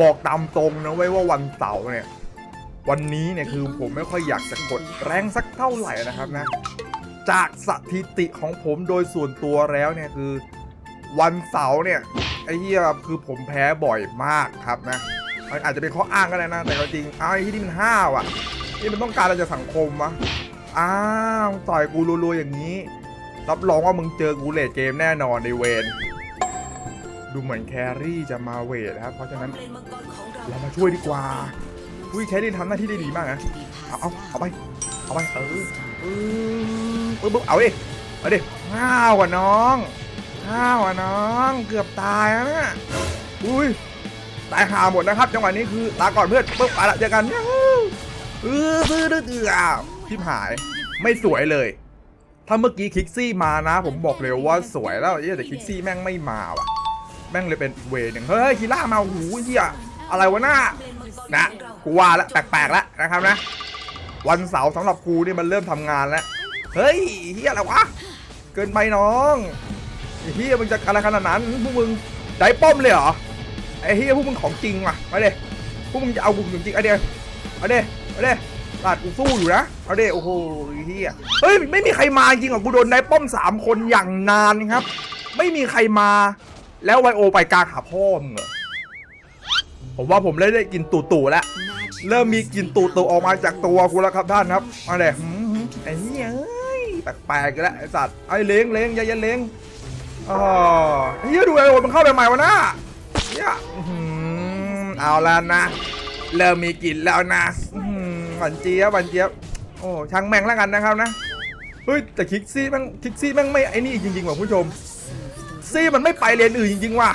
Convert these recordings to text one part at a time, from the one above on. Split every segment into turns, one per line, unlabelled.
บอกตามตรงนะไว้ว่าวันเสาร์เนี่ย วันนี้เนี่ยคือผมไม่ค่อยอยากจะกดแรงสักเท่าไหร่นะครับนะ จากสถิติของผมโดยส่วนตัวแล้วเนี่ยคือ วันเสาร์เนี่ยไอ้เหี้ยคือผมแพ้บ่อยมากครับนะมันอาจจะเป็นข้ออ้างก็ได้นะ แต่จริงอ้าวไอ้ที่นี่มันห้าวอะนี่มันต้องการอะไรจากสังคมวะอ้าวต่อยกูรัวๆอย่างนี้ รับรองว่ามึงเจอกูเลดเกมแน่นอนในเวน ดูเหมือนแครี่จะมาเวทนะครับ เพราะฉะนั้นเรามาช่วยดีกว่าอุ้ยแครี่ทำหน้าที่ได้ดีมากนะเอาเอาเอาไปเอาไปเออเออปึ๊บปึ๊บเอาดิเอาดิห้าวอะน้องห้าวอะน้องเกือบตายแล้วนะอุ้ยตายหาหมดนะครับ จังหวะนี้คือลาก่อนเพื่อนปึ๊บไปละเจอกันยูเออซื้อดื้ออ้าวทิมหายไม่สวยเลย ถ้าเมื่อกี้คิกซี่มานะ ผมบอกเลยว่าสวยแล้วเหี้ยแต่คิกซี่แม่งไม่มาว่ะ แม่งเลยเป็นอีกเวหนึ่งเฮ้ยคีล่ามาหูเฮียอะไรวะหน้านะกูว่าล้วแปลกๆแล้วนะครับนะ วันเสาร์สำหรับกูนี่มันเริ่มทำงานแล้วเฮ้ยเฮียอะไรวะเกินไปน้องเฮียมึงจะอะไรขนาดนั้นพวกมึงได้ป้อมเลยเหรอไอเฮียพวกมึงของจริงว่ะมาเด้พวกมึงจะเอากูจริงๆเอาเด้เอาเด้เอาเด้ลาดกูสู้อยู่นะเอาเด้โอ้โหเฮียเฮ้ยไม่มีใครมาจริงหรอกูโดนได้ป้อมสามคนอย่างนานครับ ไม่มีใครมา แล้วไวโอไปกลางหาพ่อมึงเหรอผมว่าผมเริ่มได้กินตู่ตู่ๆแล้ว เริ่มมีกลิ่นตูตูออกมาจากตัวกูแล้วครับท่านครับมาเลยหืมไอ้เหี้ยเอ้ยแปลกๆกันแล้วไอ้สัตว์ไอ้เล้งเล้งอยายเล้งอ๋อไอ้เหี้ยดูไอ้โอมันเข้าไปใหม่วะนะเหี้ยอื้อหือเอาแล้วนะ เริ่มมีกลิ่นแล้วนะอื้อหือหวานเจี๊ยบหวานเจี๊ยบโอ้ช่างแม่งแล้วกันนะครับนะ เฮ้ยแต่คิกซี่แม่งคิกซี่แม่งไม่ไอ้นี่จริงๆว่ะผู้ชม ซี่มันไม่ไปเลนอื่นจริงๆว่ะ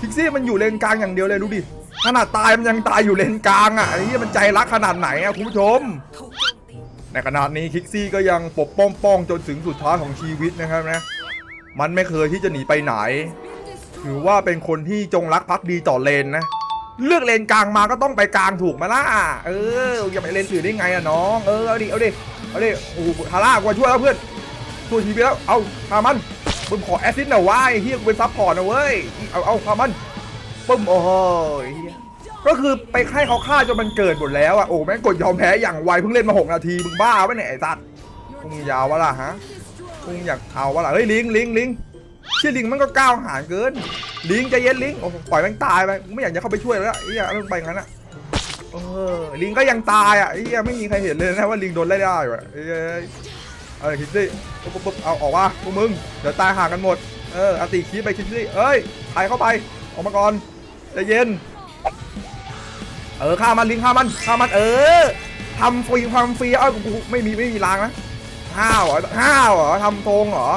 คิกซี่มันอยู่เลนกลางอย่างเดียวเลยดูดิขนาดตายมันยังตายอยู่เลนกลางอะไอ้ที่มันใจรักขนาดไหนอะคุณผู้ชมในขนาดนี้คิกซี่ก็ยังปกป้องป้องจนถึงสุดท้ายของชีวิตนะครับนะ มันไม่เคยที่จะหนีไปไหน ถือว่าเป็นคนที่จงรักภักดีต่อเลนนะ เลือกเลนกลางมาก็ต้องไปกลางถูกไหมล่ะ เอออย่าไปเลนอื่นได้ไงอะน้อง เออเอาดิ เอาดิ เอาดิ โอ้โหฮาร่ากูมาช่วยแล้วเพื่อนช่วยทีไปแล้ว เอาพามัน มึงขอแอสซิสต์หน่อยว่าไอ้เฮียกูเป็นซัพพอร์ตนะเว้ยเอาเอาพามันปึ้มโอ้โหเหี้ยก็คือไปให้เขาฆ่าจนมันเกิดหมดแล้วอะโอ้แม่งกดยอมแพ้อย่างไวเพิ่งเล่นมา6นาทีมึงบ้าปะเนี่ยไอ้สัตว์มึงยาววะล่ะฮะมึงอยากเอาวะล่ะเฮ้ยลิงลิงลิงเชี่ยลิงมันก็ก้าวหาญเกิน ลิงใจเย็นลิงโอ้ปล่อยแม่งตายไปไม่อยากจะเข้าไปช่วยแล้วไอ้เหี้ยมันไปงั้นอะเออลิงก็ยังตายอะไอ้เหี้ยไม่มีใครเห็นเลยนะว่าลิงโดนไล่ได้ว่ะ เอ้ยเอ้ยคิดดิปุ๊บปุ๊บปุ๊บเอาออกว่าพวกมึง เดี๋ยวตายห่างกันหมด เอออาติคิดไปคิดดิเอ้ยถ่ายเข้าไป ออกมาก่อนใจเย็น เออฆ่ามันลิงฆ่ามันฆ่ามัน เออทำฟรีความฟรีเอ้ากูไม่มีไม่มีรางนะห้าวเหรอห้าวเหรอทำทรงเหรอ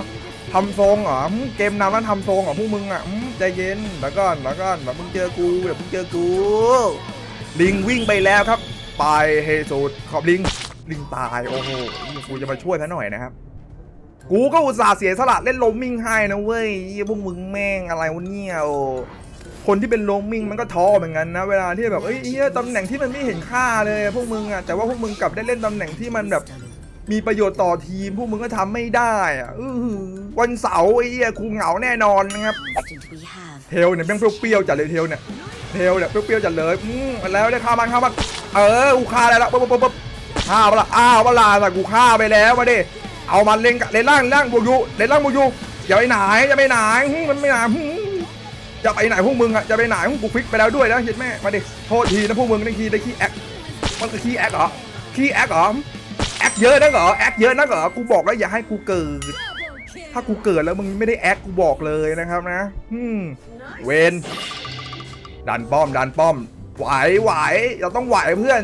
ทำทรงเหรอเกมนำแล้วทำทรงเหรอพวกมึงอะใจเย็นแล้วก่อนแล้วก่อนแบบมึงเจอกูเดี๋ยวมึงเจอกู ลิงวิ่งไปแล้วครับ ไปเฮสุดขอบลิง ลิงตายโอ้โหกูจะมาช่วยซะหน่อยนะครับ กูก็อุตส่าห์เสียสละเล่นโลมมิ่งให้นะเว้ยพวกมึงแม่งอะไรวะเนี่ยโอ้คนที่เป็นโลมมิ่งมันก็ท้อเหมือนกันนะเวลาที่แบบเอ้ยเฮียตำแหน่งที่มันไม่เห็นค่าเลยพวกมึงอะแต่ว่าพวกมึงกลับได้เล่นตำแหน่งที่มันแบบมีประโยชน์ต่อทีม พวกมึงก็ทำไม่ได้อะอื้อหือวันเสาร์ไอ้เฮียกูเหงาแน่นอนนะครับเทลเนี่ยแม่งเปรี้ยวๆจัดเลยเทลเนี่ยเทลเนี่ยเปรี้ยวๆจัดเลยอืมแล้วได้ฆ่ามันฆ่ามันเออกูฆ่าได้แล้วปุ๊บปุ๊บปุ๊บ ฆ่าเวลาอ้าวเวลาแต่กูฆ่าไปแล้วมาดิเอามันเล่นเล่นล่างล่างบวกยูเล่นล่างบวกยูอย่าไปไหนอย่าไปไหนหึมันไม่ไหนหึจะไปไหนพวกมึงอะจะไปไหนพวกกูฟิกไปแล้วด้วยนะเห็นแม่มาดิโทษทีนะพวกมึงได้ขี้ได้คีแอคมันคือขี้แอคเหรอขี้แอคเหรอแอคเยอะนักเหรอแอคเยอะนักเหรอกูบอกแล้วอย่าให้กูเกิด ถ้ากูเกิดแล้วมึงไม่ได้แอคกูบอกเลยนะครับนะเวนดันป้อมดันป้อมไหวไหวเราต้องไหวเพื่อน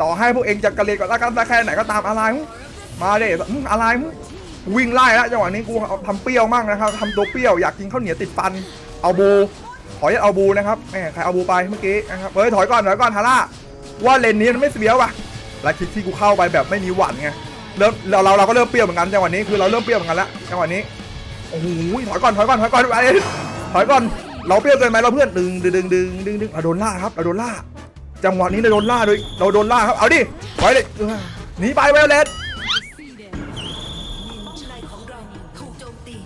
ต่อให้พวกเองจะกระเลกกับตะกันตะแค่ไหนก็ตามอะไรมึงมาเด้อะไรมึงวิ่งไล่แล้วจังหวะนี้กูเอาทำเปรี้ยวมากนะครับทำตัวเปรี้ยวอยากกินข้าวเหนียวติดฟัน เอาบู ขอยัดเอาบูนะครับแหมใครเอาบูไปเมื่อกี้นะครับเฮ้ยถอยก่อนถอยก่อนฮาร่าว่าเลนนี้มันไม่เสียวว่ะและคิดที่กูเข้าไปแบบไม่มีหวั่นไงเริ่มเราเราเราก็เริ่มเปรี้ยวเหมือนกันจังหวะนี้คือเราเริ่มเปรี้ยวเหมือนกันแล้วจังหวะนี้โอ้โหถอยก่อนถอยก่อนถอยก่อนไปถอยก่อนเราเปรี้ยวเกินไหมเราเพื่อนดึงดึงดึงดึงดึงดึงเราโดนล่าครับเราโดนล่า จังหวะนี้เราโดนล่าด้วยเราโดนล่าครับ เอาดิถอยเลยหนีไปไวโอเลต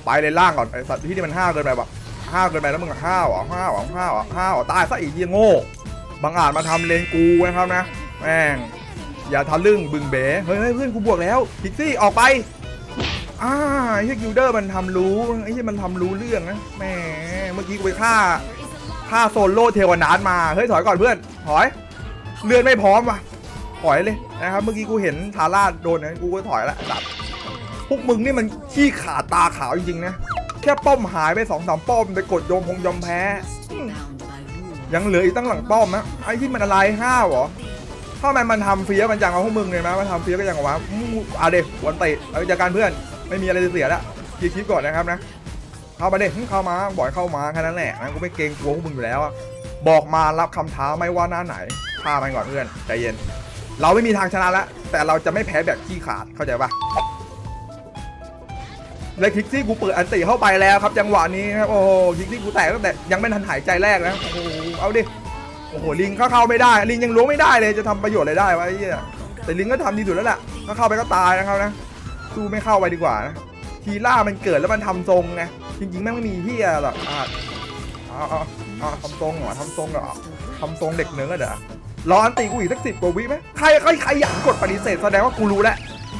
ไปเลยล่างก่อนไอ้สัตว์ที่นี่มันห้าวเกินไปปะห้าวเกินไปแล้วมึงห้าวหรอะห้าวหรอะห้าวหรอะห้าวอะตายซะอีกเหี้ยโง่บางอาจมาทำเลนกูนะครับนะแม่งอย่าทะลึ่งบึงเบ๋เฮ้ยเฮ้ยเพื่อนกูบวกแล้วพิกซี่ออกไปอ่าไอ้เฮียกิลเดอร์มันทำรู้ไอ้เฮียมันทำรู้เรื่องนะแหมเมื่อกี้กูไปฆ่าฆ่าโซโล่เทวนาทมาเฮ้ยถอยก่อนเพื่อนถอย เลือนไม่พร้อมว่ะถอยเลยนะครับ เมื่อกี้กูเห็นทาร่าโดนนะกูก็ถอยละดับพวกมึงนี่มันขี้ขาดตาขาวจริงๆนะ แค่ป้อมหายไปสองสามป้อมไปกดโยมพงยอมแพ้ ยังเหลืออีกตั้งหลังป้อมนะไอ้ที่มันอะไรห้าวเหรอถ้ามันมันทำเฟียมันจังเอาพวกมึงเลยนะมันทำเฟียก็ยังเอาวะอืมเอาเด็กวันเตะเอาจากการเพื่อนไม่มีอะไรจะเสียละคิดคิดก่อนนะครับนะเข้ามาเด็กเข้ามาบ่อยเข้ามาแค่นั้นแหละนะกูไม่เกรงกลัวพวกมึงอยู่แล้วบอกมารับคำท้าไม่ว่าหน้าไหน ฆ่ามันก่อนเพื่อนใจเย็น เราไม่มีทางชนะแล้วแต่เราจะไม่แพ้แบบขี้ขาดเข้าใจปะและคิกซี่กูเปิดอันติเข้าไปแล้วครับ จังหวะนี้ครับโอ้โหคิกซี่กูแตกตั้งแต่ยังไม่ทันหายใจแรกนะโอ้โหเอาดิโอ้โหลิงเข้าเข้าไม่ได้ ลิงยังล้วงไม่ได้เลยจะทำประโยชน์อะไรได้วะไอ้เหี้ยแต่ลิงก็ทำดีสุดแล้วแหละถ้าเข้าไปก็ตายนะครับนะสู้ไม่เข้าไปดีกว่านะทีล่ามันเกิดแล้วมันทำทรงไงจริงๆแม่งไม่มีเหี้ยหรอกอะเอาเอาเอาทำทรงเหรอทำทรงเหรอ ทำทรงเด็กเนื้อเหรอรออันติกูอีกสักสิบกว่าวิไหมใครใครใครอยากกดปฏิเสธแสดงว่ากูรู้แล้ว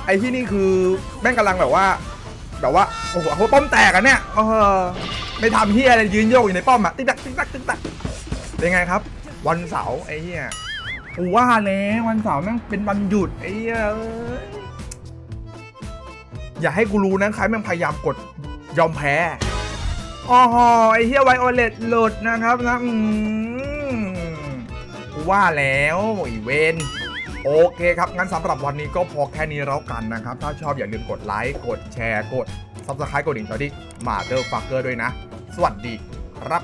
ไอ้ที่นี่คือแม่งกำลังแบบว่า แบบว่าโอ้โหเขาป้อมแตกอะเนี่ยเออไม่ทำเฮียอะไรยืนโยกอยู่ในป้อมอะติ๊กตักติ๊กตักติ๊กตักเป็นไงครับ วันเสาร์ไอ้เฮียกูว่าแล้ววันเสาร์แม่งเป็นวันหยุดไอ้เฮียเอ้ยอย่าให้กูรู้นะใครแม่งพยายามกดยอมแพ้อ๋อไอ้เฮียไวโอเลตหลุดนะครับนะอืม ว่าแล้วอีเวนโอเคครับงั้นสำหรับวันนี้ก็พอแค่นี้แล้วกันนะครับ ถ้าชอบอย่าลืมกดไลค์กดแชร์กด subscribe กดดิ่งตอที่มาเดอร์ฟักเกอร์ด้วยนะ สวัสดีครับ